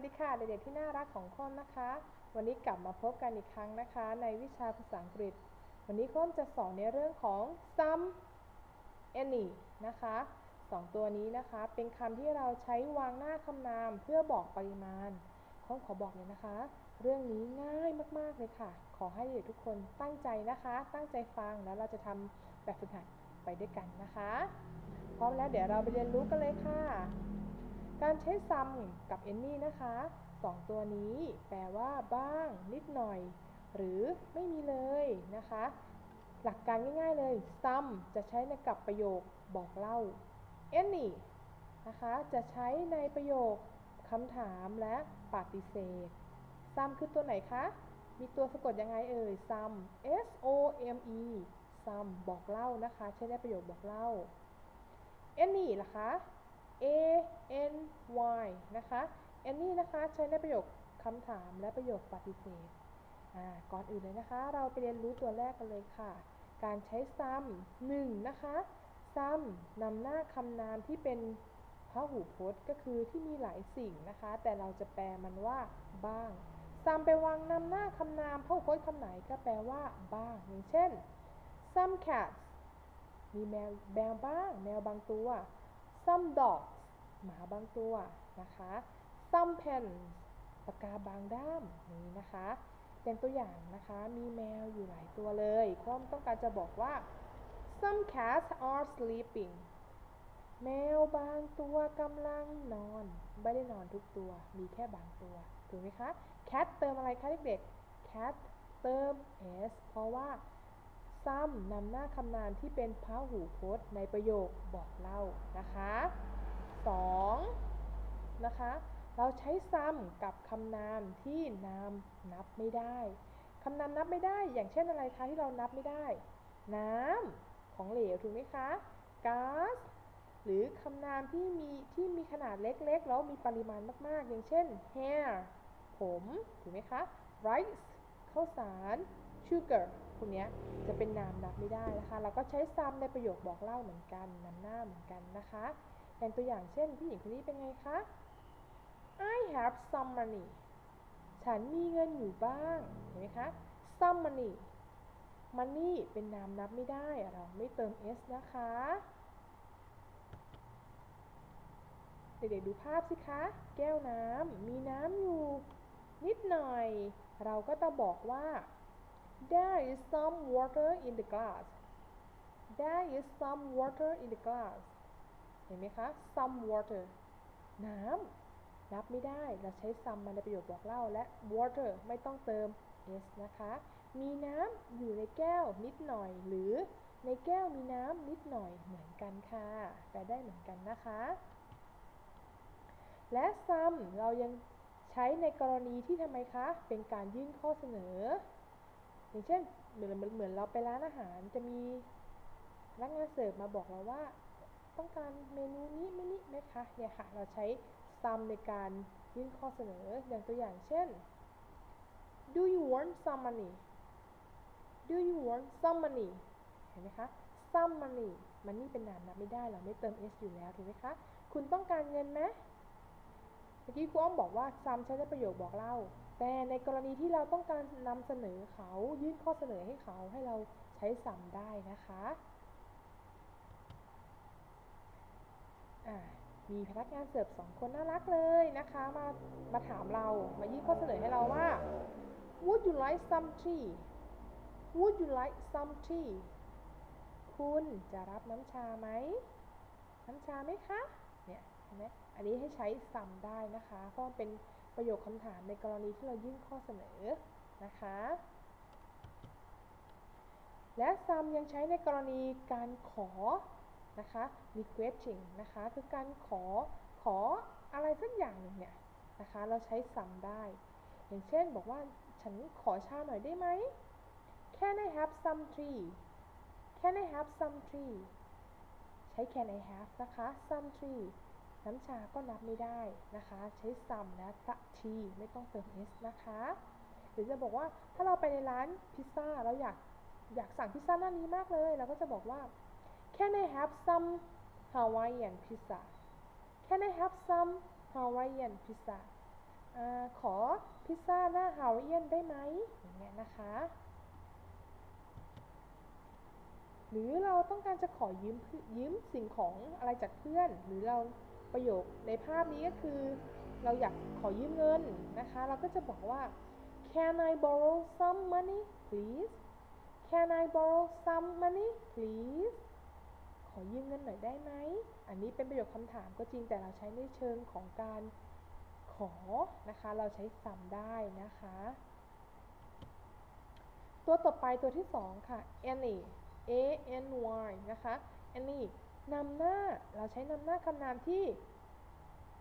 วัสดีค่ะเด็กๆที่น่ารักของคอมนะคะ วันนี้กลับมาพบกันอีกครั้งนะคะ ในวิชาภาษาอังกฤษ วันนี้คอมจะสอนในเรื่องของ some any นะคะสองตัวนี้นะคะเป็นคำที่เราใช้วางหน้าคำนามเพื่อบอกปริมาณคอมขอบอกเลยนะคะ เรื่องนี้ง่ายมากๆเลยค่ะ ขอให้เด็กทุกคนตั้งใจนะคะ ตั้งใจฟังแล้วเราจะทำแบบฝึกหัดไปด้วยกันนะคะ พร้อมแล้วเดี๋ยวเราไปเรียนรู้กันเลยค่ะ การใช้ some กับ any นะคะสองตัวนี้แปลว่าบ้าง นิดหน่อย หรือไม่มีเลยนะคะ หลักการง่ายๆเลย some จะใช้ในกับประโยคบอกเล่า any นะคะจะใช้ในประโยคคำถามและปฏิเสธ some คือตัวไหนคะ มีตัวสะกดยังไงเอ่ย some s o m e some บอกเล่านะคะ ใช้ในประโยคบอกเล่า any ล่ะคะ a n y นะคะ any นะคะใช้ในประโยคคำถามและประโยคปฏิเสธก่อนอื่นเลยนะคะ เราไปเรียนรู้ตัวแรกกันเลยค่ะ การใช้ some หนึ่งนะคะ some นำหน้าคำนามที่เป็นพหูพจน์ก็คือที่มีหลายสิ่งนะคะ แต่เราจะแปลมันว่าบ้าง some ไปวางนำหน้าคำนามพหูพจน์คำไหนก็แปลว่าบ้าง อย่างเช่น some cats มีแมวแมวบ้าง แมวบางตัว some dogs หมาบางตัวนะคะ some pens ปากกาบางด้ามนี้นะคะเป็นตัวอย่างนะคะมีแมวอยู่หลายตัวเลยคอมต้องการจะบอกว่า some cats are sleeping แมวบางตัวกำลังนอน ไม่ได้นอนทุกตัว มีแค่บางตัว ถูกไหมคะ cat เติมอะไรคะเด็กๆ cat เติม s เพราะว่า some นำหน้าคำนามที่เป็นพหูพจน์ในประโยคบอกเล่านะคะ 2. นะคะเราใช้ some กับคำนามที่นามนับไม่ได้คำนามนับไม่ได้ อย่างเช่นอะไรคะที่เรานับไม่ได้ น้ำของเหลวถูกไหมคะก๊าซหรือคำนามที่มีที่มีขนาดเล็กๆ แล้วมีปริมาณมากๆ อย่างเช่น hair ผม ถูกไหมคะ rice ข้าวสาร sugar พวกนี้จะเป็นนามนับไม่ได้นะคะ เราก็ใช้ some ในประโยคบอกเล่าเหมือนกันนำหน้าเหมือนกันนะคะอย่างตัวอย่างเช่นผู้หญิงคนนี้เป็นไงคะ I have some money ฉันมีเงินอยู่บ้าง เห็นไหมคะ some money money เป็นนามนับไม่ได้ เราไม่เติม s นะคะ เด็กๆดูภาพสิคะ แก้วน้ำมีน้ำอยู่นิดหน่อย เราก็จะบอกว่า there is some water in the glass there is some water in the glass เห็นไหมคะ some water น้ำนับไม่ได้ เราใช้ some มาในประโยคบอกเล่าและ water ไม่ต้องเติม s นะคะ มีน้ำอยู่ในแก้วนิดหน่อย หรือในแก้วมีน้ำนิดหน่อยเหมือนกันค่ะแปลได้เหมือนกันนะคะ และ some เรายังใช้ในกรณีที่ทำไมคะ เป็นการยื่นข้อเสนอ อย่างเช่นเหมือนเหมือนเราไปร้านอาหารจะมีพนักงานเสิร์ฟมาบอกเราว่า ต้องการเมนูนี้ไม่นี้ไหมคะเนี่ยค่ะเราใช้ some ในการยื่นข้อเสนออย่างตัวอย่างเช่น do you want some money do you want some money เห็นไหมคะ some money มันนี่เป็นนามนับไม่ได้เราไม่เติม s อยู่แล้วถูกไหมคะ คุณต้องการเงินไหมเมื่อกี้ครูอ้อมบอกว่า some ใช้ในประโยคบอกเล่า แต่ในกรณีที่เราต้องการนำเสนอเขายื่นข้อเสนอให้เขาให้เราใช้ some ได้นะคะมีพนักงานเสิร์ฟสองคนน่ารักเลยนะคะ มามาถามเรามายื่นข้อเสนอให้เราว่า Would you like some tea Would you like some tea คุณจะรับน้ำชาไหม น้ำชาไหมคะ เนี่ยเห็นไหมอันนี้ให้ใช้ some ได้นะคะ เพราะเป็น ประโยคคำถามในกรณีที่เรายื่นข้อเสนอนะคะ และ some ยังใช้ในกรณีการขอนะคะ requesting นะคะคือการขอขออะไรสักอย่างหนึ่งเนี่ยนะคะ เราใช้สั่งได้ อย่างเช่นบอกว่าฉันขอชาหน่อยได้ไหม Can I have some tea Can I have some tea ใช้ Can I have นะคะ some tea น้ำชาก็นับไม่ได้นะคะ ใช้ some นะ tea ไม่ต้องเติม s นะคะ หรือจะบอกว่าถ้าเราไปในร้านพิซซ่าเราอยากอยากสั่งพิซซ่าหน้านี้มากเลยเราก็จะบอกว่า Can I have some Hawaiian pizza Can I have some Hawaiian pizza อาขอพิซซ่าหน้าฮาวายเอียนได้ไหมอย่างเงี้ยนะคะ หรือเราต้องการจะขอยืมยืมสิ่งของอะไรจากเพื่อน หรือเรา ประโยคในภาพนี้ก็คือ เราอยากขอยืมเงินนะคะ เราก็จะบอกว่า Can I borrow some money please Can I borrow some money please ขอยืมเงินหน่อยได้ไหม อันนี้เป็นประโยคคำถามก็จริงแต่เราใช้ในเชิงของการขอนะคะ เราใช้ some ได้นะคะ ตัวต่อไปตัวที่สองค่ะ any a n y นะคะ any นำหน้าเราใช้นำหน้าคำนามที่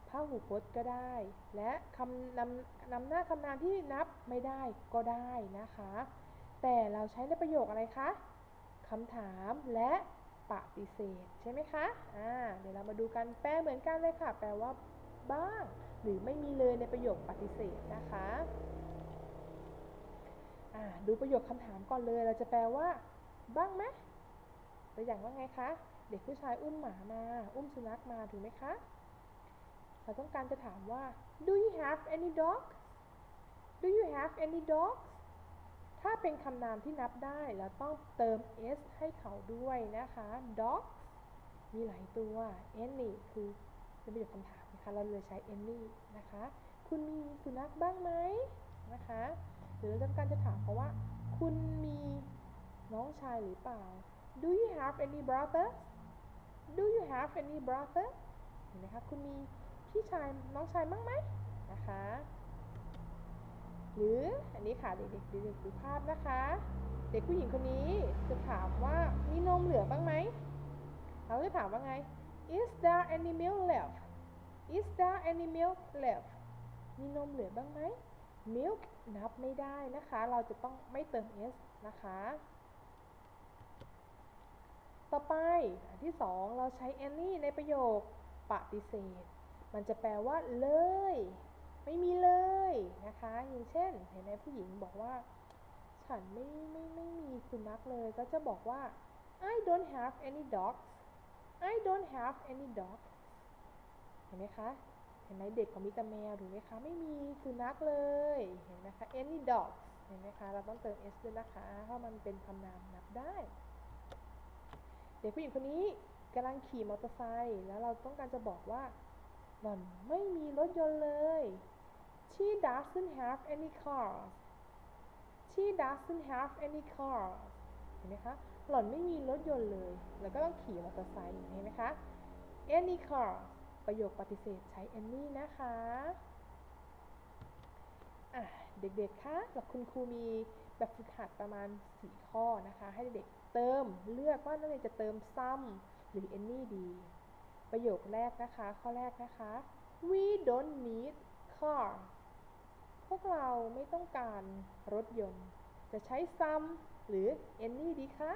พหูพจน์ก็ได้ และคำนำนำหน้าคำนามที่นับไม่ได้ก็ได้นะคะ แต่เราใช้ในประโยคอะไรคะคำถามและปฏิเสธใช่ไหมคะอ่าเดี๋ยวเรามาดูกันแปลเหมือนกันเลยค่ะ แปลว่าบ้าง หรือไม่มีเลยในประโยคปฏิเสธนะคะอ่าดูประโยคคำถามก่อนเลย เราจะแปลว่า บ้างไหมตัวอย่างว่าไงคะ เด็กผู้ชายอุ้มหมามา อุ้มสุนัขมาถูกไหมคะ เราต้องการจะถามว่า do you have any dogs do you have any dogs ถ้าเป็นคำนามที่นับได้เราต้องเติม s ให้เขาด้วยนะคะ dogs มีหลายตัว any คือเป็นประโยคคำถามนะคะ เราเลยใช้ any นะคะ คุณมีสุนัขบ้างไหมนะคะ หรือเราต้องการจะถามเขาว่า คุณมีน้องชายหรือเปล่า Do you have any brothers Do you have any brother? เห็นไหมคะคุณมีพี่ชายน้องชายบ้างไหมนะคะ หรืออันนี้ค่ะเด็กๆเด็กๆดูภาพนะคะ เด็กผู้หญิงคนนี้จะถามว่ามีนมเหลือบ้างไหมเราจะถามว่าไง Is there any milk left Is there any milk left มีนมเหลือบ้างไหม milk นับไม่ได้นะคะ เราจะต้องไม่เติม s นะคะ ต่อไปอันที่สองเราใช้ any ในประโยคปฏิเสธ มันจะแปลว่าเลย ไม่มีเลยนะคะ อย่างเช่น เห็นไหมผู้หญิงบอกว่า ฉันไม่ไม่ไม่มีสุนัขเลย ก็จะบอกว่า I don't have any dogs I don't have any dogs เห็นไหมคะ เห็นไหมเด็กของมีแต่แมวถูกไหมคะ ไม่มีสุนัขเลย เห็นไหมคะ any dogs เห็นไหมคะ เราต้องเติม s ด้วยนะคะ เพราะมันเป็นคำนามนับได้ เด็กผู้หญิงคนนี้กำลังขี่มอเตอร์ไซค์แล้วเราต้องการจะบอกว่าหล่อนไม่มีรถยนต์เลย she doesn't have any cars she doesn't have any cars เห็นไหมคะหล่อนไม่มีรถยนต์เลย แล้วก็ต้องขี่มอเตอร์ไซค์เห็นไหมคะ any cars ประโยคปฏิเสธใช้ any นะคะอะเด็กๆ คะกับคุณครูมีแบบฝึกหัดประมาณ 4 ข้อนะคะ ให้เด็ก เติมเลือกว่านักเรียนจะเติม some หรือ any ดี ประโยคแรกนะคะ ข้อแรกนะคะ we don't need car พวกเราไม่ต้องการรถยนต์ จะใช้ some หรือ any ดีคะ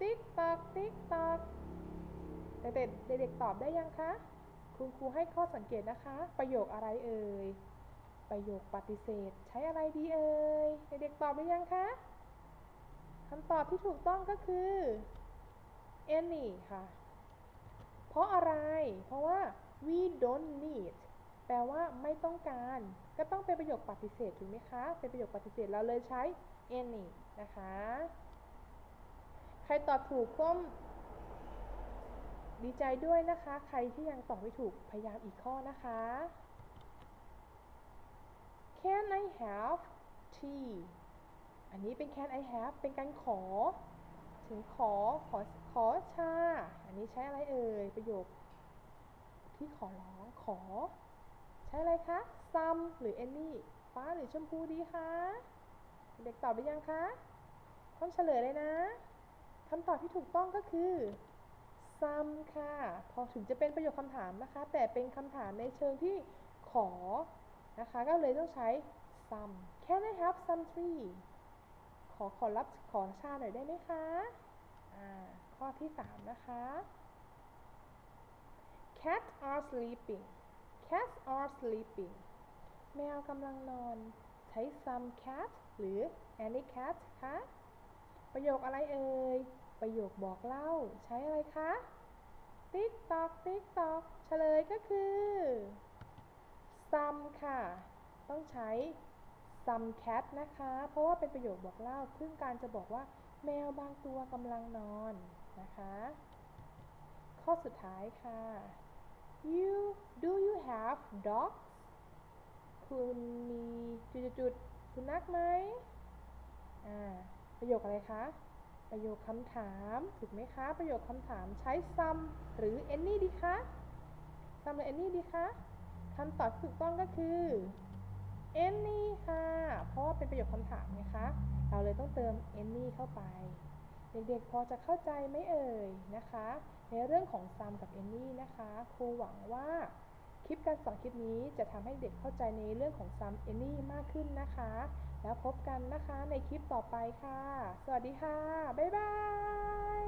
ติ๊กตอกติ๊กตอกเด็กๆเด็กๆตอบได้ยังคะคุณครูให้ข้อสังเกตนะคะ ประโยคอะไรเอ่ย ประโยคปฏิเสธ ใช้อะไรดีเอ่ย เด็กๆตอบได้ยังคะำตอบที่ถูกต้องก็คือ any ค่ะ เพราะอะไร เพราะว่า we don't need แปลว่าไม่ต้องการ ก็ต้องเป็นประโยคปฏิเสธถูกไหมคะ เป็นประโยคปฏิเสธเราเลยใช้ any นะคะ ใครตอบถูกก็ดีใจด้วยนะคะ ใครที่ยังตอบไม่ถูกพยายามอีกข้อนะคะ Can I have tea อันนี้เป็น can I have เป็นการขอ ถึงขอขอขอชา อันนี้ใช้อะไรเอ่ย ประโยค ที่ขอร้องขอ ใช้อะไรคะ some หรือ any ฟ้าหรือชมพูดีคะ เด็กตอบไปยังคะพร้อมเฉลยเลยนะคำตอบที่ถูกต้องก็คือ some ค่ะ พอถึงจะเป็นประโยคคำถามนะคะ แต่เป็นคำถามในเชิงที่ขอนะคะ ก็เลยต้องใช้ some Can I have some tea ขอขอรับขอชาหน่อยได้ไหมคะอ่าข้อที่ 3 นะคะ Cats are sleeping Cats are sleeping แมวกำลังนอน ใช้ some cat หรือ any cat คะ ประโยคอะไรเอ่ย ประโยคบอกเล่า ใช้อะไรคะ ติ๊กตอกติ๊กตอกเฉลยก็คือ some ค่ะ ต้องใช้ some cat นะคะ เพราะว่าเป็นประโยคบอกเล่า ซึ่งการจะบอกว่าแมวบางตัวกำลังนอนนะคะ ข้อสุดท้ายค่ะ you do you have dogs คุณมีจุดๆๆสุนัขไหมอ่าประโยคอะไรคะประโยคคำถามถูกไหมคะ ประโยคคำถามใช้ some หรือ any ดีคะ some หรือ any ดีคะคำตอบที่ถูกต้องก็คือ any ค่ะ เพราะว่าเป็นประโยคคำถามไงคะ เราเลยต้องเติม any เข้าไป เด็กๆ พอจะเข้าใจไหมเอ่ยนะคะ ในเรื่องของ some กับ any นะคะ ครูหวังว่าคลิปการสอนคลิปนี้จะทำให้เด็กเข้าใจในเรื่องของ some any มากขึ้นนะคะ แล้วพบกันนะคะในคลิปต่อไปค่ะ สวัสดีค่ะ บ๊ายบาย